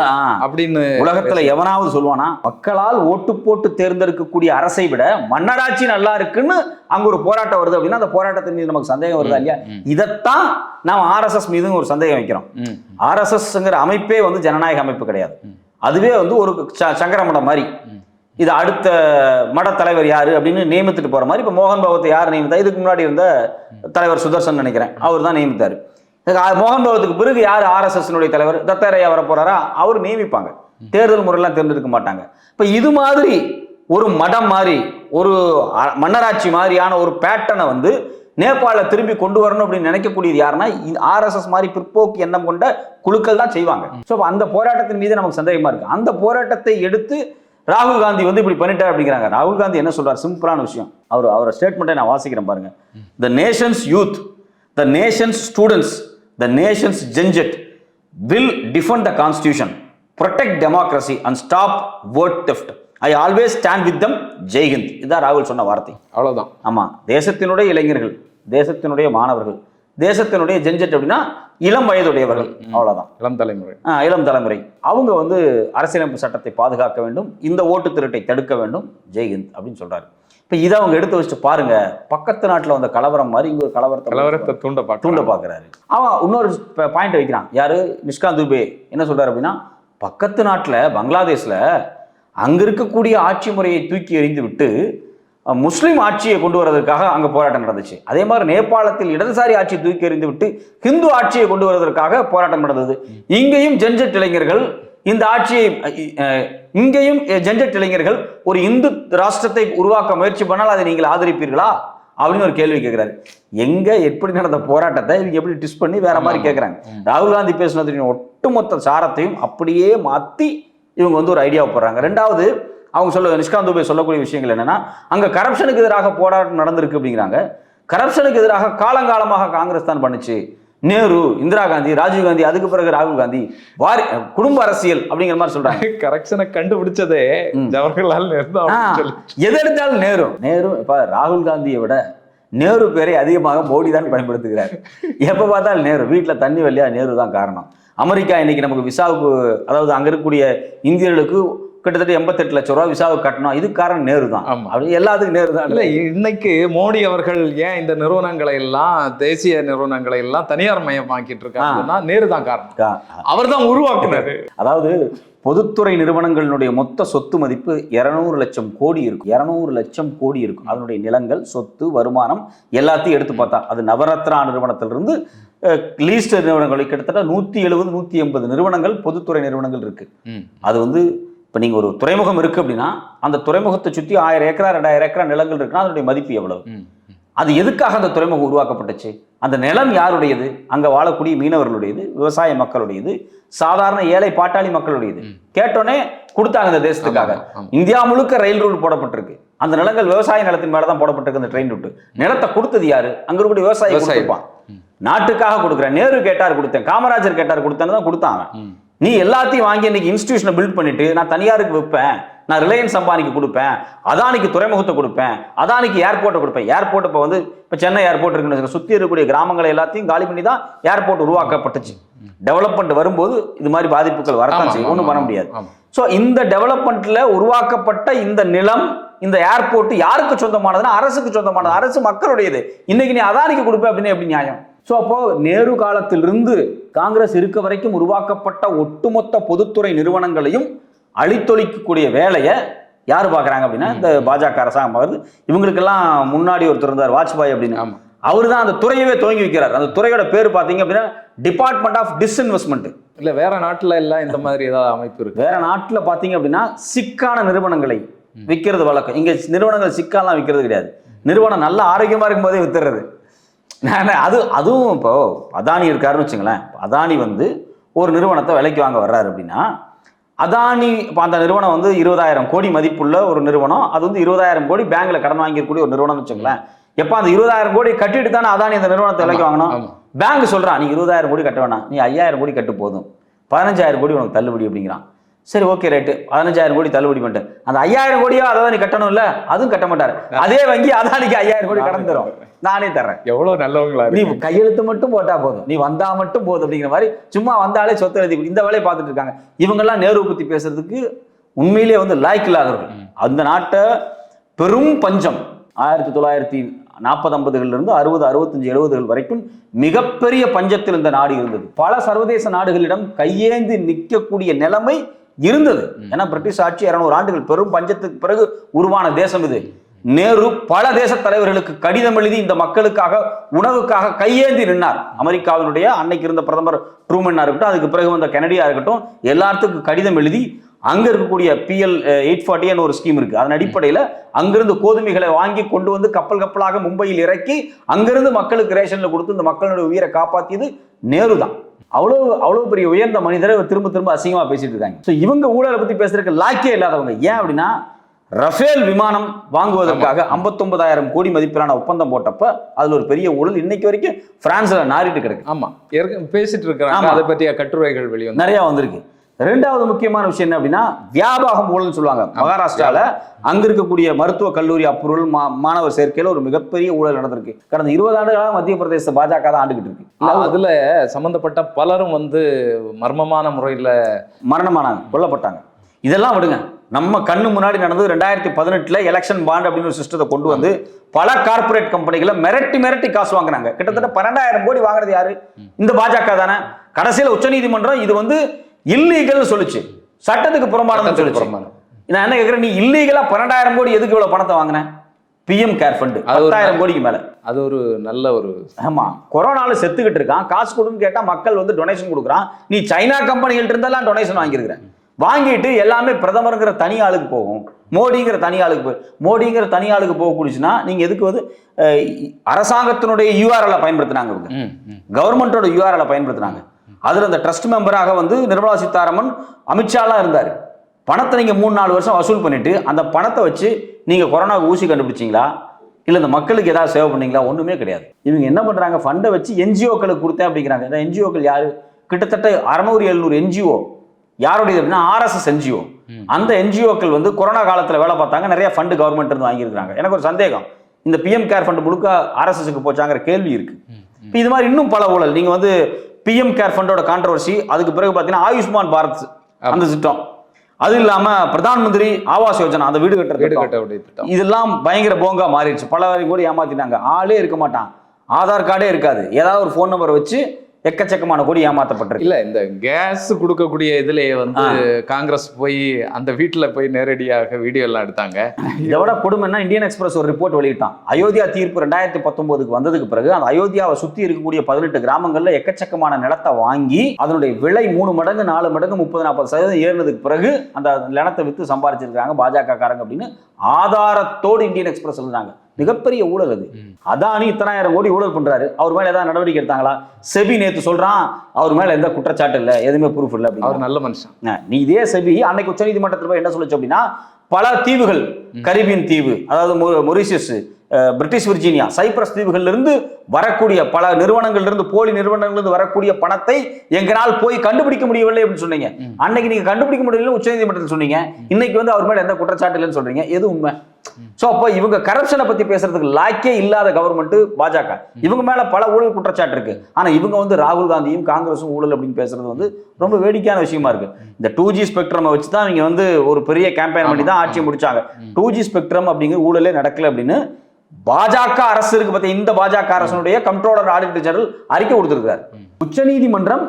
B: அப்படின்னு
A: உலகத்துல எவனாவது சொல்லுவானா மக்களால் ஓட்டு போட்டு தேர்ந்தெடுக்கக்கூடிய அரசை விட மன்னராட்சி நல்லா இருக்குன்னு அங்க ஒரு போராட்டம் வருது அப்படின்னா அந்த போராட்டத்தின் மீது நமக்கு சந்தேகம் வருதா இல்லையா? இதைத்தான் நாம் ஆர்எஸ்எஸ் மீதும் ஒரு சந்தேகம் வைக்கிறோம். ஆர்எஸ்எஸ்ங்கிற அமைப்பே வந்து ஜனநாயக அமைப்பு கிடையாது. அதுவே வந்து ஒரு ச- சங்கர மடம் மாதிரி. இது அடுத்த மட தலைவர் யாரு அப்படின்னு நியமித்துட்டு போற மாதிரி இப்போ மோகன் பகவத்தை யார் நியமித்தா? இதுக்கு முன்னாடி இருந்த தலைவர் சுதர்சன் நினைக்கிறேன். அவர் தான் நியமித்தார். மோகன் பகவத்துக்கு பிறகு யார் ஆர்எஸ்எஸ்னுடைய தலைவர்? தத்தாரையா வர போறாரா அவர் நியமிப்பாங்க. தேர்தல் முறையெல்லாம் தேர்ந்தெடுக்க மாட்டாங்க. இப்போ இது மாதிரி ஒரு மடம் மாதிரி ஒரு மன்னராட்சி மாதிரியான ஒரு பேட்டனை வந்து நேபாள திரும்பி கொண்டு வரணும் அப்படின்னு நினைக்கக்கூடியது யாருன்னா ஆர்எஸ்எஸ் மாதிரி பிற்போக்கு எண்ணம் கொண்ட குழுக்கள் தான் செய்வாங்க. ஸோ அந்த போராட்டத்தின் மீது நமக்கு சந்தேகமா இருக்கு. அந்த போராட்டத்தை எடுத்து ராகுல் காந்தி வந்து இப்படி பண்ணிட்டார் அப்படிங்கிறாங்க. ராகுல் காந்தி என்ன சொல்றாரு? சிம்பிளான விஷயம். அவர் அவரோட ஸ்டேட்மெண்ட்டை நான் வாசிக்கிறேன் பாருங்க. The nation's youth the nation's students the nation's Gen Z will defend the constitution protect democracy and stop vote theft I always stand with them Jai Hind இதுதான் ராகுல் சொன்ன வார்த்தை.
B: அவ்வளவுதான்.
A: ஆமா. தேசத்தினுடைய இளைஞர்கள் தேசத்தினுடைய மாணவர்கள் தேசத்தினுடைய ஜென்ஜெட் அப்படின்னா இளம் வயதுடையவர்கள். அவ்வளவுதான்.
B: இளம் தலைமுறை.
A: இளம் தலைமுறை. அவங்க வந்து அரசியலமைப்பு சட்டத்தை பாதுகாக்க வேண்டும் இந்த ஓட்டு திருட்டை தடுக்க வேண்டும். ஜெய்ஹிந்த் அப்படின்னு சொல்றாரு. இப்ப இதை அவங்க எடுத்து வச்சுட்டு பாருங்க பக்கத்து நாட்டுல வந்த கலவரம் மாதிரி இங்க ஒரு கலவரத்தை
B: கலவரத்தை தூண்ட
A: தூண்ட
B: பார்க்க
A: பாக்குறாரு. அவன் இன்னொரு பாயிண்ட் வைக்கிறான். யாரு? நிஷ்காந்த் துபே என்ன சொல்றாரு அப்படின்னா பக்கத்து நாட்டுல பங்களாதேஷ்ல அங்க இருக்கக்கூடிய ஆட்சி முறையை தூக்கி எறிந்து விட்டு முஸ்லிம் ஆட்சியை கொண்டு வரதற்காக அங்க போராட்டம் நடந்துச்சு. அதே மாதிரி நேபாளத்தில் இடதுசாரி ஆட்சியை தூக்கி எறிந்து விட்டு ஹிந்து ஆட்சியை கொண்டு வருவதற்காக போராட்டம் நடந்தது. இங்கேயும் ஜென்ஜெட் இளைஞர்கள் இந்த ஆட்சியை இங்கேயும் ஜென்ஜெட் இளைஞர்கள் ஒரு இந்து ராஷ்டிரத்தை உருவாக்க முயற்சி பண்ணால் அதை நீங்கள் ஆதரிப்பீர்களா? அப்படின்னு ஒரு கேள்வி கேட்கிறாரு எங்க எப்படி நடந்த போராட்டத்தை இவங்க எப்படி டிஸ் பண்ணி வேற மாதிரி. கேட்கறாங்க. ராகுல் காந்தி பேசினதுடைய ஒட்டுமொத்த சாரத்தையும் அப்படியே மாத்தி இவங்க வந்து ஒரு ஐடியாவை போடுறாங்க. ரெண்டாவது அவங்க சொல்ல நிஷ்காந்த் துபே சொல்லக்கூடிய விஷயங்கள் என்னன்னா அங்க கரப்ஷனுக்கு எதிராக போராட்டம் நடந்திருக்கு அப்படிங்கிறாங்க. கரப்ஷனுக்கு எதிராக காலங்காலமாக காங்கிரஸ் தான் பண்ணுச்சு. நேரு இந்திரா காந்தி ராஜீவ் காந்தி அதுக்கு பிறகு ராகுல் காந்தி வாரி குடும்ப அரசியல் அப்படிங்கிற மாதிரி சொல்றாங்க.
B: கரெக்ஷனை கண்டுபிடிச்சதே. ஜவஹர்லால் நேரு
A: எது எடுத்தாலும் நேரு. நேரு இப்ப ராகுல் காந்தியை விட நேரு பேரை அதிகமாக மோடி தான் பயன்படுத்துகிறார். எப்போ பார்த்தாலும் நேரு. வீட்டில் தண்ணி வரலையா நேரு தான் காரணம். அமெரிக்கா இன்னைக்கு நமக்கு விசாவுக்கு அதாவது அங்கே இருக்கக்கூடிய இந்தியர்களுக்கு கிட்டத்தட்ட எண்பத்தெட்டு லட்சம் ரூபா விசாவுக்கு கட்டணும். இது காரணம் நேரு தான். அப்படி எல்லாத்துக்கும் நேரு தான்
B: இல்ல இன்னைக்கு மோடி அவர்கள் ஏன் இந்த நிறுவனங்களை எல்லாம் தேசிய நிறுவனங்களை எல்லாம் தனியார் மயமாக்கிட்டு இருக்காங்கன்னா நேரு தான் காரணம். அவர் தான் உருவாக்குனாரு.
A: அதாவது பொதுத்துறை நிறுவனங்களினுடைய மொத்த சொத்து மதிப்பு இருநூறு லட்சம் கோடி இருக்கும். இருநூறு லட்சம் கோடி இருக்கும். அதனுடைய நிலங்கள் சொத்து வருமானம் எல்லாத்தையும் எடுத்து பார்த்தா. அது நவரத்னா நிறுவனத்திலிருந்து லீஸ்ட் நிறுவனங்கள் கிட்டத்தட்ட நூற்றி எழுபது நூற்றி எண்பது நிறுவனங்கள் பொதுத்துறை நிறுவனங்கள் இருக்கு. அது வந்து இப்போ நீங்கள் ஒரு துறைமுகம் இருக்கு அப்படின்னா அந்த துறைமுகத்தை சுற்றி ஆயிரம் ஏக்கரா ரெண்டாயிரம் ஏக்கரா நிலங்கள் இருக்குன்னா அதனுடைய மதிப்பு எவ்வளவு. அது எதுக்காக அந்த துறைமுகம் உருவாக்கப்பட்டுச்சு? அந்த நிலம் யாருடையது? அங்க வாழக்கூடிய மீனவர்களுடையது விவசாய மக்களுடையது சாதாரண ஏழை பாட்டாளி மக்களுடையது. கேட்டோன்னே கொடுத்தாங்க இந்த தேசத்துக்காக. இந்தியா முழுக்க ரயில் ரூட் போடப்பட்டிருக்கு. அந்த நிலங்கள் விவசாய நிலத்தின் மேல தான் போடப்பட்டிருக்கு அந்த ட்ரெயின் ரூட் நிலத்தை கொடுத்தது யாரு? அங்க இருக்கக்கூடிய விவசாயி. கொடுத்துருப்பான். நாட்டுக்காக கொடுக்குறேன். நேரு கேட்டார் கொடுத்தேன். காமராஜர் கேட்டார் கொடுத்தேன்னு தான்.
B: ம்.
A: நீ எல்லாத்தையும் வாங்கி இன்னைக்கு இன்ஸ்டிடியூஷனை பில்ட் பண்ணிட்டு நான் தனியாருக்கு விற்பேன் நான் ரிலையன்ஸ் அம்பானிக்கு கொடுப்பேன் அதானிக்கு துறைமுகத்தை கொடுப்பேன் அதானிக்கு ஏர்போர்ட்டை கொடுப்பேன். ஏர்போர்ட் இப்போ வந்து இப்போ சென்னை ஏர்போர்ட் இருக்குன்னு. சுத்தி இருக்கக்கூடிய கிராமங்களை எல்லாத்தையும் காலி பண்ணி தான் ஏர்போர்ட் உருவாக்கப்பட்டுச்சு. டெவலப்மெண்ட் வரும்போது இது மாதிரி பாதிப்புகள் வரத்தான்
B: ஆமா,
A: செய்யும். ஒன்றும் பண்ண முடியாது. ஸோ இந்த டெவலப்மெண்ட்ல உருவாக்கப்பட்ட இந்த நிலம் இந்த ஏர்போர்ட் யாருக்கு சொந்தமானதுன்னா அரசுக்கு சொந்தமானது. அரசு மக்களுடையது. இன்னைக்கு நீ அதானிக்கு கொடுப்ப அப்படின்னு எப்படி நியாயம்? ஸோ அப்போ நேரு காலத்திலிருந்து காங்கிரஸ் இருக்க வரைக்கும் உருவாக்கப்பட்ட ஒட்டுமொத்த பொதுத்துறை நிறுவனங்களையும் அழித்தொழிக்கக்கூடிய வேலையை யார் பார்க்குறாங்க அப்படின்னா இந்த பாஜக அரசாங்கம் பார்க்குறது இவங்களுக்கெல்லாம் முன்னாடி ஒருத்தர் இருந்தார் வாஜ்பாய் அப்படின்னு. அவர் தான் அந்த துறையவே துவங்கி வைக்கிறார். அந்த துறையோட பேர் பார்த்தீங்க அப்படின்னா டிபார்ட்மெண்ட் ஆஃப் டிஸ்இன்வெஸ்ட்மெண்ட்
B: இல்ல வேற நாட்டுல எல்லாம் இந்த மாதிரி ஏதாவது அமைப்பு இருக்கு.
A: வேற நாட்டுல பாத்தீங்க அப்படின்னா சிக்கான நிறுவனங்களை விற்கிறது வழக்கம். இங்க நிறுவனங்கள் சிக்காலாம் விற்கிறது கிடையாது. நிறுவனம் நல்ல ஆரோக்கியமா இருக்கும் போதே வித்துறது நான் அது அதுவும் இப்போ அதானி இருக்காருன்னு வச்சுங்களேன். அதானி வந்து ஒரு நிறுவனத்தை விலைக்கு வாங்க வர்றாரு அப்படின்னா அதானி இப்போ அந்த நிறுவனம் வந்து இருபதாயிரம் கோடி மதிப்புள்ள ஒரு நிறுவனம். அது வந்து இருபதாயிரம் கோடி பேங்க்ல கடன் வாங்கியிருக்கக்கூடிய ஒரு நிறுவனம்னு வச்சுங்களேன். எப்போ அந்த இருபதாயிரம் கோடி கட்டிட்டு தானே அதானி அந்த நிறுவனத்தை விலைக்கு வாங்கணும். பேங்க் சொல்றான் நீ இருபதாயிரம் கோடி கட்ட வேணாம். நீ ஐயாயிரம் கோடி கட்டு போதும். பதினஞ்சாயிரம் கோடி உனக்கு தள்ளுபடி அப்படிங்கிறான். சரி ஓகே ரைட்டு. பதினஞ்சாயிரம் கோடி தள்ளுபடி பண்ணிட்டு. அந்த ஐயாயிரம் கோடியோ அதான் நீ கட்டணும் இல்ல அதுவும் கட்ட மாட்டாரு. அதே வங்கி அதானிக்கு ஐயாயிரம் கோடி கடன் தரும். நானே தர்றேன்.
B: எவ்வளவு நல்லவங்களா
A: நீ கையெழுத்து மட்டும் போட்டா போதும். நீ வந்தா மட்டும் போதும் அப்படிங்கிற மாதிரி சும்மா வந்தாலே சொத்து எழுதி. இந்த வேலையை பார்த்துட்டு இருக்காங்க. இவங்கெல்லாம் நேரு பத்தி பேசுறதுக்கு உண்மையிலேயே வந்து லாய்க்கு இல்லாதவர்கள். அந்த நாட்டை பெரும் பஞ்சம். ஆயிரத்தி தொள்ளாயிரத்தி நாற்பது ஐம்பதுகள்ல இருந்து அறுபது அறுபத்தஞ்சு எழுபதுகள் வரைக்கும் மிகப்பெரிய பஞ்சத்தில் இந்த நாடு இருந்தது. பல சர்வதேச நாடுகளிடம் கையேந்தி நிற்கக்கூடிய நிலைமை இருந்தது. ஏன்னா பிரிட்டிஷ் ஆட்சி இருநூறு ஆண்டுகள் பெரும் பஞ்சத்துக்கு பிறகு உருவான தேசம் இது. நேரு பல தேச தலைவர்களுக்கு கடிதம் எழுதி இந்த மக்களுக்காக உணவுக்காக கையேந்தி நின்னார். அமெரிக்காவினுடைய அன்னைக்கு இருந்த பிரதமர் ட்ரூமன்னா இருக்கட்டும் அதுக்கு பிறகு வந்த கெனடியா இருக்கட்டும் எல்லாத்துக்கும் கடிதம் எழுதி அங்க இருக்கக்கூடிய பிஎல் எயிட் ஃபார்ட்டின்னு ஒரு ஸ்கீம் இருக்கு. அதன் அடிப்படையில் அங்கிருந்து கோதுமைகளை வாங்கி கொண்டு வந்து கப்பல் கப்பலாக மும்பையில் இறக்கி அங்கிருந்து மக்களுக்கு ரேஷன்ல கொடுத்து இந்த மக்களுடைய உயிரை காப்பாத்தியது நேரு தான். அவ்வளோ அவ்வளோ பெரிய உயர்ந்த மனிதரை திரும்ப திரும்ப அசிங்கமா பேசிட்டு இருக்காங்க. ஸோ இவங்க ஊழலை பத்தி பேசுறதுக்கு லாக்கே இல்லாதவங்க. ஏன் அப்படின்னா ரஃபேல் விமானம் வாங்குவதற்காக 59000 கோடி மதிப்பிலான ஒப்பந்தம் போட்டப்ப அதுல ஒரு பெரிய ஊழல் இன்னைக்கு வரைக்கும் பிரான்ஸ்ல நாறிட்டு கிடக்கு.
B: ஆமா. பேசிட்டு இருக்காங்க
A: ஆமா.
B: அதை பற்றிய கட்டுரைகள் வெளிவந்து
A: நிறைய வந்திருக்கு. ரெண்டாவது முக்கியமான விஷயம் என்ன அப்படின்னா வியாபகம் ஊழல்னு சொல்லுவாங்க. மகாராஷ்டிரால அங்க இருக்கக்கூடிய மருத்துவ கல்லூரி அப்ரூவல் மாணவர் சேர்க்கையில ஒரு மிகப்பெரிய ஊழல் நடந்திருக்கு. கடந்த இருபது ஆண்டுகளாக மத்திய பிரதேச பாஜக தான் ஆண்டுகிட்டு இருக்கு.
B: அதுல சம்பந்தப்பட்ட பலரும் வந்து மர்மமான முறையில
A: மரணமானாங்க கொல்லப்பட்டாங்க. இதெல்லாம் விடுங்க. நம்ம கண்ணு முன்னாடி நடந்தது ரெண்டாயிரத்தி பதினெட்டுல எலெக்ஷன் பாண்ட் அப்படின்னு ஒரு சிஸ்டத்தை கொண்டு வந்து பல கார்ப்பரேட் கம்பெனிகளை மிரட்டி மிரட்டி காசு வாங்குனாங்க. கிட்டத்தட்ட பன்னெண்டாயிரம் கோடி வாங்குறது யாரு? இந்த பாஜக தானே. கடைசியில உச்சநீதிமன்றம் இது வந்து இல்லீகல் சொல்லுச்சு. சட்டத்துக்கு புறம்பானதுன்னு சொல்லுச்சு. நான் என்ன கேட்குறேன் நீ இல்லீகலா பன்னெண்டாயிரம் கோடி எதுக்கு இவ்வளவு பணத்தை வாங்கினேன் பிஎம் கேர் ஃபண்ட் பத்தாயிரம் கோடிக்கு மேல.
B: அது ஒரு நல்ல ஒரு
A: ஆமா. கொரோனால செத்துக்கிட்டு இருக்கான். காசு கொடுன்னு கேட்டா மக்கள் வந்து டொனேஷன் கொடுக்குறான். நீ சைனா கம்பெனிகள்ட்ட இருந்தெல்லாம் டொனேஷன் வாங்கியிருக்கிற. வாங்கிட்டு எல்லாமே பிரதமருங்கிற தனி ஆளுக்கு போகும். மோடிங்கிற தனி ஆளுக்கு போய் மோடிங்கிற தனி ஆளுக்கு போகக்கூடிச்சுன்னா நீங்க எதுக்கு வந்து அரசாங்கத்தினுடைய யூஆர்எல் பயன்படுத்தினாங்க இவங்க.
B: ம், ம்.
A: கவர்மெண்டோட யூஆர்எல் பயன்படுத்தினாங்க. அதுல அந்த ட்ரஸ்ட் மெம்பராக வந்து நிர்மலா சீதாராமன் அமித்ஷாலாம் இருந்தார். பணத்தை நீங்க மூணு நாலு வருஷம் வசூல் பண்ணிட்டு அந்த பணத்தை வச்சு நீங்க கொரோனாவுக்கு ஊசி கண்டுபிடிச்சீங்களா? இல்ல இந்த மக்களுக்கு ஏதாவது சேவை பண்ணீங்களா? ஒண்ணுமே கிடையாது. இவங்க என்ன பண்றாங்க? ஃபண்டை வச்சு என்ஜிஓக்களுக்கு கொடுத்தேன் அப்படிங்கிறாங்க. இந்த என்ஜிஓக்கள் யாரு? கிட்டத்தட்ட அறநூறு எழுநூறு என்ஜிஓ யாருடைய அப்படின்னா ஆர்எஸ்எஸ் என்ஜிஓ. அந்த என்ஜிஓக்கள் வந்து கொரோனா காலத்துல வேலை பார்த்தாங்க. நிறைய ஃபண்டு கவர்மெண்ட் இருந்து வாங்கியிருக்காங்க எனக்கு ஒரு சந்தேகம். இந்த பிஎம் கேர் ஃபண்ட் முழுக்க ஆர்எஸ்எஸ்க்கு போச்சாங்கிற கேள்வி இருக்கு. இப்போ இது மாதிரி இன்னும் பல ஊழல். நீங்க வந்து பிஎம் கேர் ஃபண்டோட கான்ட்ரவர்சி அதுக்கு பிறகு பார்த்தீங்கன்னா ஆயுஷ்மான் பாரத் அந்த திட்டம். அது இல்லாம பிரதான் மந்திரி ஆவாஸ் யோஜனா அந்த வீடு கட்டுற
B: வீடு
A: திட்டம்.
B: கட்ட உடைய திட்டம்.
A: இதெல்லாம் பயங்கர போங்கா மாறிடுச்சு. பல கூட ஏமாத்திட்டாங்க. ஆளே இருக்க மாட்டான். ஆதார் கார்டே இருக்காது. ஏதாவது ஒரு ஃபோன் நம்பரை வச்சு எக்கச்சக்கமான கோடி ஏமாத்தப்பட்டிருக்கு.
B: இல்ல இந்த கேஸ் கொடுக்கக்கூடிய இதுலயே வந்து காங்கிரஸ் போய் அந்த வீட்டுல போய் நேரடியாக வீடியோ எல்லாம் எடுத்தாங்க.
A: இதை விட கொடுமைன்னா இந்தியன் எக்ஸ்பிரஸ் ஒரு ரிப்போர்ட் வெளியிட்டான். அயோத்தியா தீர்ப்பு ரெண்டாயிரத்தி பத்தொன்பதுக்கு வந்ததுக்கு பிறகு அந்த அயோத்தியாவை சுத்தி இருக்கக்கூடிய பதினெட்டு கிராமங்கள்ல எக்கச்சக்கமான நிலத்தை வாங்கி அதனுடைய விலை மூணு மடங்கு நாலு மடங்கு முப்பது நாற்பது சதவீதம் ஏறினதுக்கு பிறகு அந்த நிலத்தை வித்து சம்பாரிச்சிருக்காங்க பாஜக காரங்க அப்படின்னு ஆதாரத்தோடு இந்தியன் எக்ஸ்பிரஸ் எழுதுனாங்க மிகப்பெரிய ஊழல் அது. அதானி இத்தனாயிரம் கோடி ஊழல் பண்றாரு. அவர் மேல ஏதாவது நடவடிக்கை எடுத்தாங்களா? செபி நேத்து சொல்றான் அவர் மேல எந்த குற்றச்சாட்டு இல்லை எதுவுமே ப்ரூஃப் இல்லை
B: அவர் நல்ல மனுஷன்.
A: நீ இதே செபி அன்னைக்கு உச்சநீதிமன்றத்தில் போய் என்ன சொல்லுச்சு அப்படின்னா பல தீவுகள் கரிபியன் தீவு அதாவது மொரிஷியஸ் பிரிட்டிஷ் விர்ஜீனியா சைப்ரஸ் தீவுகள்ல இருந்து வரக்கூடிய பல நிறுவனங்கள்ல இருந்து போலி நிறுவனங்கள்ல இருந்து வரக்கூடிய பணத்தை எங்களால் போய் கண்டுபிடிக்க முடியவில்லை அப்படின்னு சொன்னீங்க. அன்னைக்கு நீங்க கண்டுபிடிக்க முடியல உச்சநீதிமன்றத்தில் சொன்னீங்க. இன்னைக்கு வந்து அவர் மேல எந்த குற்றச்சாட்டு இல்லைன்னு சொல்றீங்க. எது உண்மை? சோ அப்போ இவங்க கரப்ஷனை பத்தி பேசுறதுக்கு லாக்கே இல்லாத கவர்மெண்ட் பாஜக. இவங்க மேல பல ஊழல் குற்றச்சாட்டு இருக்கு. ஆனா இவங்க வந்து ராகுல் காந்தியும் காங்கிரஸும் ஊழல் அப்படின்னு பேசுறது வந்து ரொம்ப வேடிக்கையான விஷயமா இருக்கு. இந்த டூ ஜி ஸ்பெக்ட்ரம் வச்சு தான் இவங்க வந்து ஒரு பெரிய கேம்பெயின் பண்ணி தான் ஆட்சியை முடிச்சாங்க. டூ ஜி ஸ்பெக்ட்ரம் அப்படிங்கிற ஊழலே நடக்கல அப்படின்னு பாஜக அரசு இருக்கு பார்த்தா இந்த பாஜக அரசனுடைய கண்ட்ரோலர் ஆடிட்டர் ஜெனரல் அறிக்கை கொடுத்திருக்காரு. உச்சநீதிமன்றம்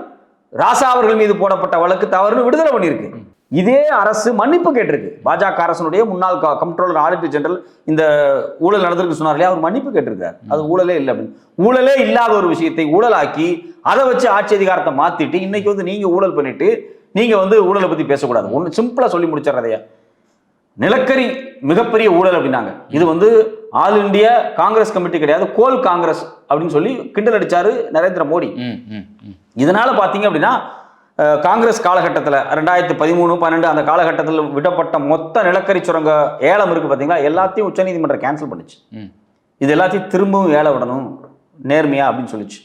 A: ராசா அவர்கள் மீது போடப்பட்ட வழக்கு தவறுன்னு விடுதலை பண்ணியிருக்கு. இதே அரசு மன்னிப்பு கேட்டிருக்கு. பாஜக அரசனுடைய முன்னாள் கண்ட்ரோலர் ஆடிட்டர் ஜெனரல் இந்த ஊழல் நடந்திருக்கு சொன்னார் இல்லையா? அவர் மன்னிப்பு கேட்டிருக்காரு. அது ஊழலே இல்லை அப்படின்னு. ஊழலே இல்லாத ஒரு விஷயத்தை ஊழலாக்கி அதை வச்சு ஆட்சி அதிகாரத்தை மாத்திட்டு இன்னைக்கு வந்து நீங்க ஊழல் பண்ணிட்டு நீங்க வந்து ஊழலை பத்தி பேசக்கூடாது. ஒன்று சிம்பிளா சொல்லி முடிச்சிடறதையா நிலக்கரி மிகப்பெரிய ஊழல் அப்படின்னாங்க. இது வந்து ஆல் இந்தியா காங்கிரஸ் கமிட்டி கிடையாது கோல் காங்கிரஸ் அப்படின்னு சொல்லி கிண்டல் அடிச்சாரு நரேந்திர மோடி. இதனால பார்த்தீங்க அப்படின்னா காங்கிரஸ் காலகட்டத்தில் ரெண்டாயிரத்தி பதிமூணு பன்னெண்டு அந்த காலகட்டத்தில் விடப்பட்ட மொத்த நிலக்கரி சுரங்க ஏலம் இருக்கு பார்த்தீங்களா எல்லாத்தையும் உச்சநீதிமன்றம் கேன்சல் பண்ணுச்சு. இது எல்லாத்தையும் திரும்பவும் ஏல விடணும் நேர்மையா அப்படின்னு சொல்லிச்சு.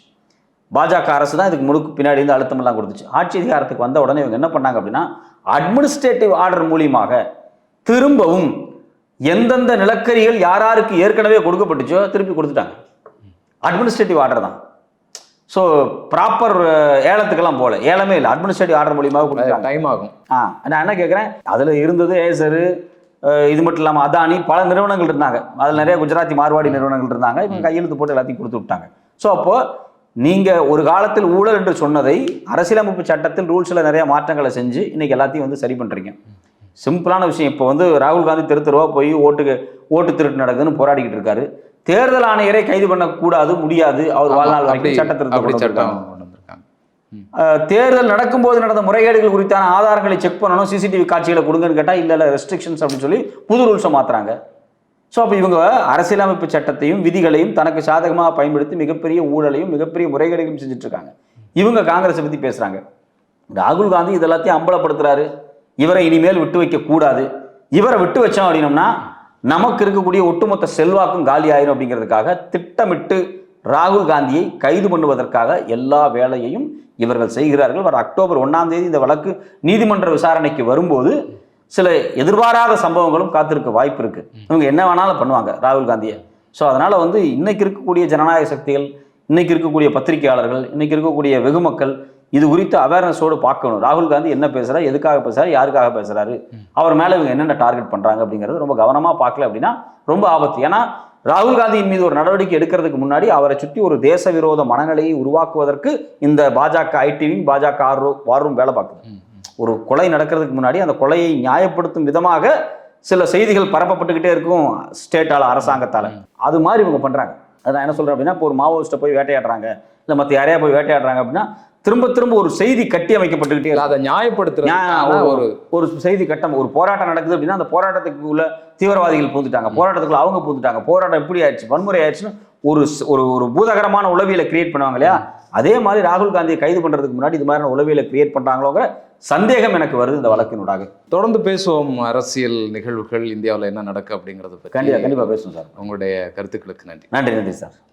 A: பாஜக அரசு தான் இதுக்கு முழுக்க பின்னாடி இருந்து அழுத்தமெல்லாம் கொடுத்துச்சு. ஆட்சி அதிகாரத்துக்கு வந்த உடனே இவங்க என்ன பண்ணாங்க அப்படின்னா அட்மினிஸ்ட்ரேட்டிவ் ஆர்டர் மூலியமாக திரும்பவும் எந்தெந்த நிலக்கரிகள் யார் யாருக்கு ஏற்கனவே கொடுக்கப்பட்டுச்சோ திருப்பி கொடுத்துட்டாங்க. அட்மினிஸ்ட்ரேட்டிவ் ஆர்டர் தான். ஸோ ப்ராப்பர் ஏலத்துக்கெல்லாம் போகல. ஏலமே இல்லை. அட்மினிஸ்ட்ரேட்டிவ் ஆர்டர் மூலியமாக கொடுத்துட்டாங்க.
B: டைம் ஆகும்.
A: ஆ நான் என்ன கேட்குறேன் அதில் இருந்தது ஏசரு இது மட்டும் இல்லாமல் அதானி பல நிறுவனங்கள் இருந்தாங்க. அதில் நிறைய குஜராத்தி மார்வாடி நிறுவனங்கள் இருந்தாங்க. இவங்க கையெழுத்து போட்டு எல்லாத்தையும் கொடுத்து விட்டாங்க. ஸோ அப்போ நீங்கள் ஒரு காலத்தில் ஊழல் என்று சொன்னதை அரசியலமைப்பு சட்டத்தில் ரூல்ஸில் நிறைய மாற்றங்களை செஞ்சு இன்னைக்கு எல்லாத்தையும் வந்து சரி பண்ணுறீங்க சிம்பிளான விஷயம். இப்போ வந்து ராகுல் காந்தி தெரு தெருவா போய் ஓட்டுக்கு ஓட்டு திருட்டு நடக்குதுன்னு போராடிக்கிட்டு இருக்காரு. தேர்தல் ஆணையரை கைது பண்ணக்கூடாது முடியாது. அவர் வாழ்நாள் வரைக்கும் சட்ட திருத்தம்
B: அப்படி
A: கொண்டு
B: சட்டம்
A: தேர்தல் நடக்கும்போது நடந்த முறைகேடுகள் குறித்தான ஆதாரங்களை செக் பண்ணணும் சிசிடிவி காட்சிகளை கொடுங்கன்னு கேட்டால் இல்லை இல்லை ரெஸ்ட்ரிக்ஷன்ஸ் அப்படின்னு சொல்லி புது ரூல்ஸை மாத்துறாங்க. ஸோ அப்போ இவங்க அரசியலமைப்பு சட்டத்தையும் விதிகளையும் தனக்கு சாதகமாக பயன்படுத்தி மிகப்பெரிய ஊழலையும் மிகப்பெரிய முறைகேடுகளையும் செஞ்சுட்டு இருக்காங்க இவங்க காங்கிரஸை பற்றி பேசுகிறாங்க ராகுல் காந்தி இதெல்லாத்தையும் அம்பலப்படுத்துறாரு. இவரை இனிமேல் விட்டு வைக்க கூடாது இவரை விட்டு வச்சோம் அப்படின்னம்னா நமக்கு இருக்கக்கூடிய ஒட்டுமொத்த செல்வாக்கும் காலி ஆயிரும் அப்படிங்கிறதுக்காக திட்டமிட்டு ராகுல் காந்தியை கைது பண்ணுவதற்காக எல்லா வேலையையும் இவர்கள் செய்கிறார்கள். வர அக்டோபர் ஒன்றாம் தேதி இந்த வழக்கு நீதிமன்ற விசாரணைக்கு வரும்போது சில எதிர்பாராத சம்பவங்களும் காத்திருக்க வாய்ப்பு இருக்கு. இவங்க என்ன வேணாலும் பண்ணுவாங்க ராகுல் காந்தியை. ஸோ அதனால வந்து இன்னைக்கு இருக்கக்கூடிய ஜனநாயக சக்திகள் இன்னைக்கு இருக்கக்கூடிய பத்திரிகையாளர்கள் இன்னைக்கு இருக்கக்கூடிய வெகுமக்கள் இது குறித்து அவேர்னஸோடு பார்க்கணும். ராகுல் காந்தி என்ன பேசுறாரு எதுக்காக பேசுறாரு யாருக்காக பேசுறாரு அவர் மேல இவங்க என்னென்ன டார்கெட் பண்றாங்க அப்படிங்கிறது ரொம்ப கவனமா பார்க்கல அப்படின்னா ரொம்ப ஆபத்து. ஏன்னா ராகுல் காந்தியின் மீது ஒரு நடவடிக்கை எடுக்கிறதுக்கு முன்னாடி அவரை சுற்றி ஒரு தேச விரோத மனநிலையை உருவாக்குவதற்கு இந்த பாஜக ஐடிவிங் பாஜக ஆர்வ வாரும் வேலை பார்க்குது. ஒரு கொலை நடக்கிறதுக்கு முன்னாடி அந்த கொலையை நியாயப்படுத்தும் விதமாக சில செய்திகள் பரப்பப்பட்டுக்கிட்டே இருக்கும் ஸ்டேட்டால அரசாங்கத்தால. அது மாதிரி இவங்க பண்றாங்க. அதை நான் என்ன சொல்றேன் அப்படின்னா இப்போ ஒரு மாவோயிஸ்ட்டை போய் வேட்டையாடுறாங்க இல்லை மற்ற யாரையா போய் வேட்டையாடுறாங்க அப்படின்னா திரும்ப திரும்ப ஒரு செய்தி கட்டி அமைக்கப்பட்டுக்கிட்டே
B: அதை நியாயப்படுத்துறது
A: நியாயம்
B: ஒரு
A: ஒரு செய்தி கட்டம் ஒரு போராட்டம் நடக்குது அப்படின்னா அந்த போராட்டத்துக்கு உள்ள தீவிரவாதிகள் பூந்துட்டாங்க. போராட்டத்துக்குள்ள அவங்க பூந்துட்டாங்க. போராட்டம் எப்படி ஆயிடுச்சு? வன்முறை ஆயிடுச்சுன்னு ஒரு ஒரு ஒரு பூதகரமான உளவியலை கிரியேட் பண்ணுவாங்க இல்லையா? அதே மாதிரி ராகுல் காந்தியை கைது பண்றதுக்கு முன்னாடி இது மாதிரியான உளவியலை கிரியேட் பண்றாங்களோங்கிற சந்தேகம் எனக்கு வருது இந்த வழக்கினூடாக.
B: தொடர்ந்து பேசுவோம் அரசியல் நிகழ்வுகள் இந்தியாவில் என்ன நடக்கு அப்படிங்கறத பற்றி
A: கண்டிப்பா கண்டிப்பா பேசுவோம் சார்.
B: உங்களுடைய கருத்துக்களுக்கு நன்றி.
A: நன்றி நன்றி சார்.